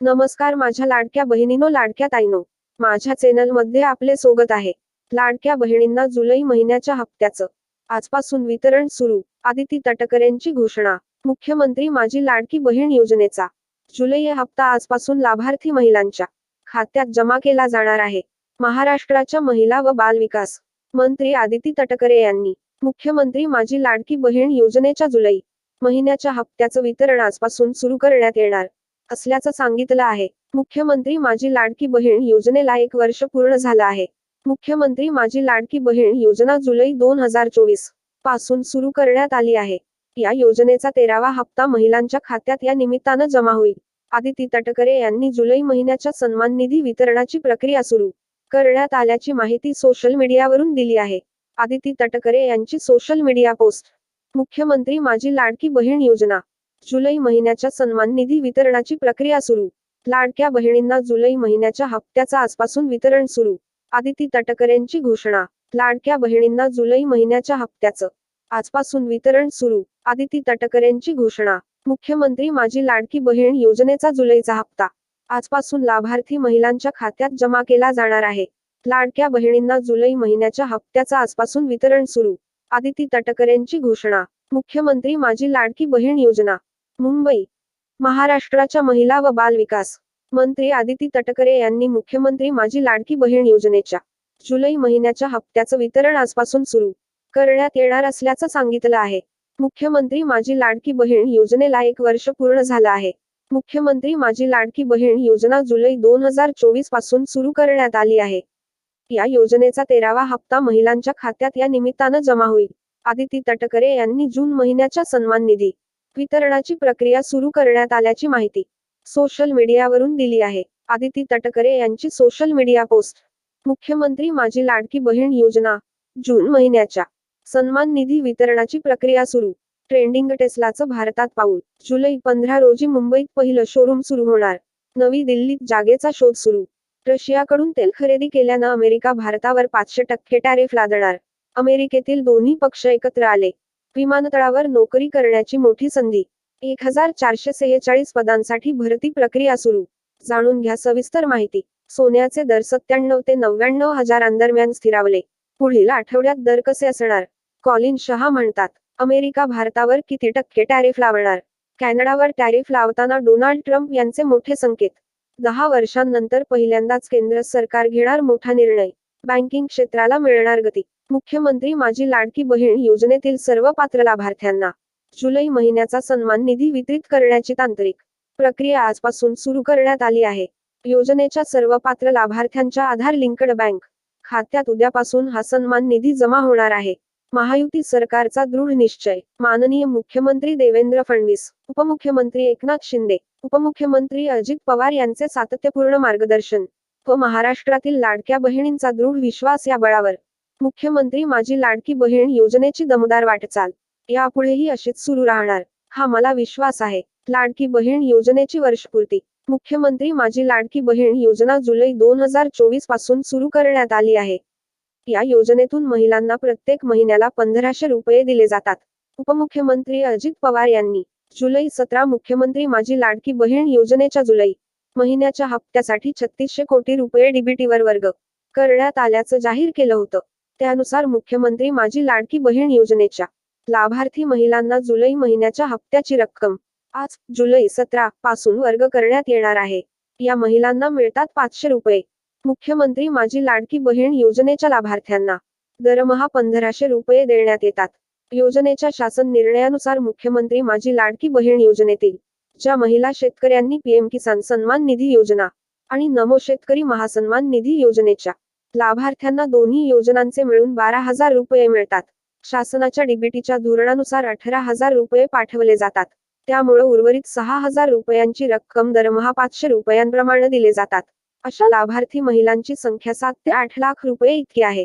नमस्कार माझ्या लाडक्या बहिणीनो लाडक्या ताईनो. माझ्या चॅनलमध्ये आपले स्वागत आहे. लाडक्या बहिणींना जुलै महिन्याच्या हप्त्याचं. आजपासून वितरण सुरू. आदिती तटकरेंची घोषणा. मुख्यमंत्री माझी लाडकी बहीण योजनेचा. जुलै हे हप्ता आजपासून लाभार्थी महिलांच्या खात्यात जमा केला जाणार आहे. महाराष्ट्राच्या महिला व बालविकास मंत्री आदिती तटकरे यांनी मुख्यमंत्री माझी लाडकी बहीण योजनेच्या जुलै महिन्याच्या हप्त्याचं वितरण आजपासून सुरू करण्यात येणार. असल्याचं सांगितलं आहे. मुख्यमंत्री माझी लाडकी बहीण योजनेला एक वर्ष पूर्ण झालं आहे. मुख्यमंत्री माझी लाडकी बहीण योजना जुलै दोन हजार चोवीसपासून सुरू करण्यात आली आहे. या योजनेचा तेरावा हप्ता महिलांच्या खात्यात या निमित्तानं जमा होईल. आदिती तटकरे यांनी जुलै महिन्याच्या सन्मान निधी वितरणाची प्रक्रिया सुरू करण्यात आल्याची माहिती सोशल मीडियावरून दिली आहे. आदिती तटकरे यांची सोशल मीडिया पोस्ट. मुख्यमंत्री माझी लाडकी बहीण योजना. जुलै महिन्याच्या सन्मान निधी वितरणाची प्रक्रिया सुरू. लाडक्या बहिणींना जुलै महिन्याच्या हप्त्याचा आजपासून वितरण सुरू. आदिती तटकरेंची घोषणा. लाडक्या बहिणींना जुलै महिन्याच्या हप्त्याचं आजपासून वितरण सुरू. आदिती तटकरेंची घोषणा. मुख्यमंत्री माझी लाडकी बहीण योजनेचा जुलैचा हप्ता. आजपासून लाभार्थी महिलांच्या खात्यात जमा केला जाणार आहे. लाडक्या बहिणींना जुलै महिन्याच्या हप्त्याचं आजपासून वितरण सुरू. आदिती तटकरेंची घोषणा. मुख्यमंत्री माझी लाडकी बहीण योजना मुंबई महाराष्ट्राच्या महिला व बाल विकास मंत्री आदिती तटकरे यांनी मुख्यमंत्री माझी लाडकी बहीण योजनेच्या जुलै महिन्याच्या हप्त्याचं वितरण आजपासून सुरू करण्यात येणार असल्याचं सांगितलं आहे. मुख्यमंत्री माझी लाडकी बहीण योजनेला एक वर्ष पूर्ण झालं आहे. मुख्यमंत्री माझी लाडकी बहीण योजना जुलै दोन हजार चोवीसपासून सुरू करण्यात आली आहे. या योजनेचा तेरावा हप्ता महिलांच्या खात्यात या निमित्तानं जमा होईल. आदिती तटकरे यांनी जून महिन्याच्या सन्मान निधी वितरणाची प्रक्रिया सुरू करण्यात आल्याची माहिती सोशल मीडियावरून दिली आहे. आदिती तटकरे यांची सोशल मीडिया पोस्ट मुख्यमंत्री माझी लाडकी बहीण योजना जून महिन्याच्या सन्मान निधी वितरणाची प्रक्रिया सुरू. ट्रेंडिंग टेस्लाचं भारतात पाऊल जुलै पंधरा रोजी मुंबईत पहिलं शोरूम सुरू होणार. नवी दिल्लीत जागेचा शोध सुरू. रशियाकडून तेल खरेदी केल्यानं अमेरिका भारतावर पाचशे टक्के टॅरिफ लादणार. अमेरिकेतील दोन्ही पक्ष एकत्र आले. विमानतळावर नोकरी करण्याची मोठी संधी. एक हजार चारशे सेहेचाळीस पदांसाठी भरती प्रक्रिया सुरू. जाणून घ्या सविस्तर माहिती. सोन्याचे दर सत्त्याण्णव ते नव्याण्णव हजारांदरम्यान स्थिरावले. पुढील आठवड्यात दर कसे असणार? कॉलिन शहा म्हणतात अमेरिका भारतावर किती टक्के टॅरिफ लावणार? कॅनडावर टॅरिफ लावताना डोनाल्ड ट्रम्प यांचे मोठे संकेत. दहा वर्षांनंतर पहिल्यांदाच केंद्र सरकार घेणार मोठा निर्णय. बँकिंग क्षेत्राला मिळणार गती. मुख्यमंत्री माझी लाडकी बहीण योजनेतील सर्व पात्र लाभार्थ्यांना जुलै महिन्याचा सन्मान निधी वितरित करण्याची तांत्रिक प्रक्रिया आजपासून सुरू करण्यात आली आहे. योजनेच्या सर्व पात्र लाभार्थ्यांच्या आधार लिंकड बँक खात्यात उद्यापासून हा सन्मान निधी जमा होणार आहे. महायुती सरकारचा दृढ निश्चय. माननीय मुख्यमंत्री देवेंद्र फडणवीस उपमुख्यमंत्री एकनाथ शिंदे उपमुख्यमंत्री अजित पवार यांचे सातत्यपूर्ण मार्गदर्शन व महाराष्ट्रातील लाडक्या बहिणींचा दृढ विश्वास या बळावर मुख्यमंत्री माझी लाडकी बहीण योजनेची दमदार वाटचाल. यापुढेही अशीच सुरू राहणार. हा मला विश्वास आहे. लाडकी बहीण योजनेची वर्षपूर्ती. मुख्यमंत्री माझी लाडकी बहीण योजना जुलै दोन हजार चोवीसपासून सुरू करण्यात आली आहे. या योजनेतून महिलांना प्रत्येक महिन्याला पंधराशे रुपये दिले जातात. उपमुख्यमंत्री अजित पवार यांनी जुलै सतरा मुख्यमंत्री माझी लाडकी बहीण योजनेच्या जुलै महिन्याच्या हप्त्यासाठी छत्तीसशे कोटी रुपये डीबीटीवर वर्ग करण्यात आल्याचं जाहीर केलं होतं. त्यानुसार मुख्यमंत्री माझी लाडकी बहीण योजनेच्या लाभार्थी महिलांना जुलै महिन्याच्या हप्त्याची रक्कम आज जुलै सतरा पासून वर्ग करण्यात येणार आहे. या महिलांना मिळतात पाचशे रुपये. मुख्यमंत्री माझी लाडकी बहीण योजनेच्या लाभार्थ्यांना दरमहा पंधराशे रुपये देण्यात येतात. योजनेच्या शासन निर्णयानुसार मुख्यमंत्री माझी लाडकी बहीण योजनेतील ज्या महिला शेतकऱ्यांनी पीएम किसान सन्मान निधी योजना आणि नमो शेतकरी महासन्मान निधी योजनेच्या लाभार्थ्यांना दोन्ही योजनांचे मिळून बारा हजार रुपये मिळतात. शासनाच्या डीबीटीच्या धोरणानुसार अठरा हजार रुपये पाठवले जातात. त्यामुळे उर्वरित सहा हजार रुपयांची रक्कम दरमहा पाचशे रुपयांप्रमाणे दिले जातात. अशा लाभार्थी महिलांची संख्या सात ते आठ लाख रुपये इतकी आहे.